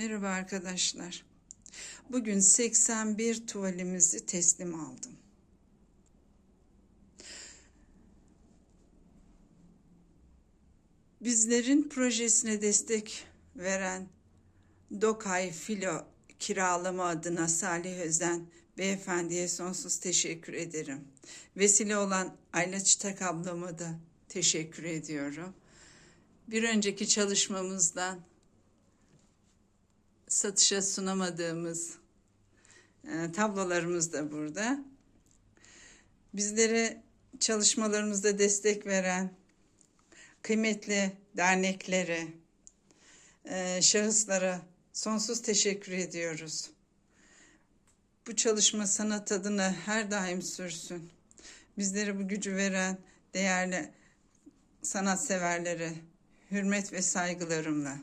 Merhaba arkadaşlar. Bugün 81 tuvalimizi teslim aldım. Bizlerin projesine destek veren Dokay Filo kiralama adına Salih Özen beyefendiye sonsuz teşekkür ederim. Vesile olan Ayla Çıtak ablama da teşekkür ediyorum. Bir önceki çalışmamızdan satışa sunamadığımız e, tablolarımız da burada. Bizlere çalışmalarımızda destek veren kıymetli derneklere, e, şahıslara sonsuz teşekkür ediyoruz. Bu çalışma sanat adına her daim sürsün. Bizlere bu gücü veren değerli sanatseverlere hürmet ve saygılarımla.